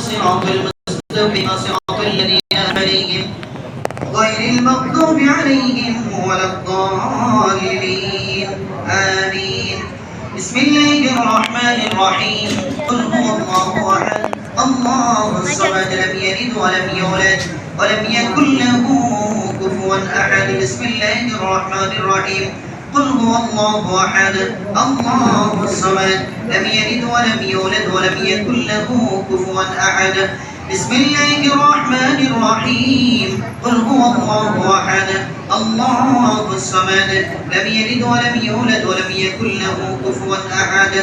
الصراط المستقيم صراط الذين عليهم. غير المغضوب عليهم ولا الضالين. آمين. بسم الله الرحمن الرحيم. قل هو الله أحد. الله الصمد لم يلد ولم يولد ولم يكن له كفوا أحد. بسم الله الرحمن الرحيم. قل هو الله أحد الله الصمد. لم يلد ولم يولد ولم يكن له كفوا أحد. بسم الله الرحمن الرحيم. قل هو الله أحد الله الصمد. لم يلد ولم يولد ولم يكن له كفوا أحد.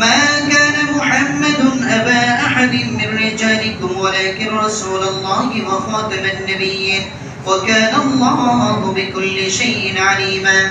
ما كان محمد أبا أحد من رجالكم ولكن رسول الله وخاتم النبيين. وكان الله بكل شيء عليما.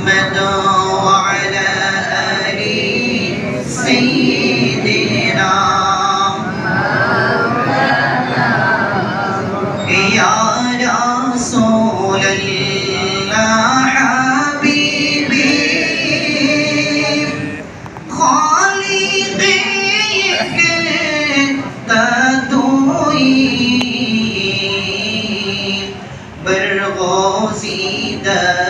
محمد وعلى آل سيدنا يا رسول الله حبيبي. خالقي تدوي برغوزي ذات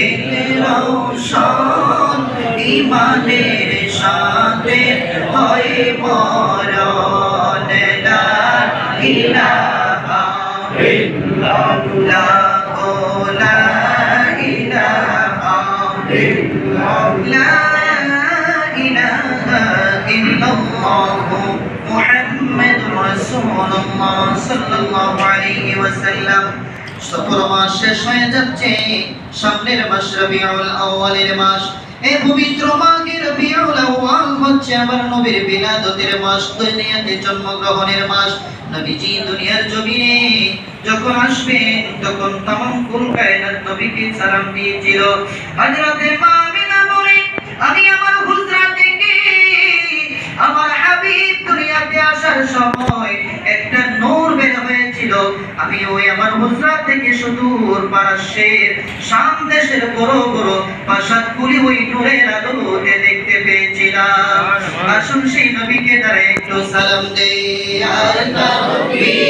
দিল রোশন ইমানের সাথে হয় মরণ লা ইলাহা ইল্লাল্লাহ লা ইলাহা لا জন্মগ্রহণের মাস। নবীজি দুনিয়ার জমিনে যখন আসবেন, তখন তমাম কুল নবীকে সালাম দিয়েছিল। আমি আমার হুজরা থেকে আমার হাবিব দুনিয়াতে আসার সময় একটা আমি ওই আমার হুজরা থেকে সুদূর পারস্যের শাম দেশের বড় বড় প্রাসাদগুলি ওই নূরের আলোতে দেখতে পেয়েছিলাম। আসুন সেই নবীকে দ্বারা একটু সালাম দেই। আর নবী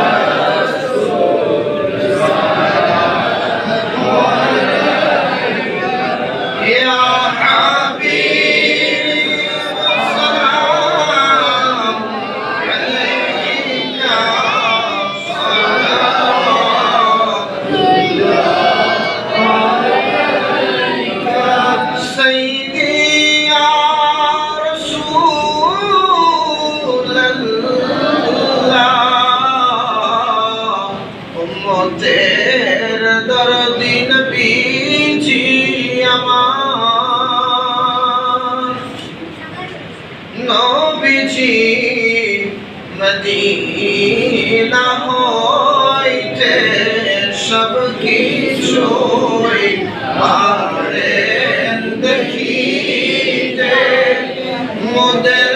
নবীজি মদিনা হইতে সব কিছু পারে দেখিতে। মোদের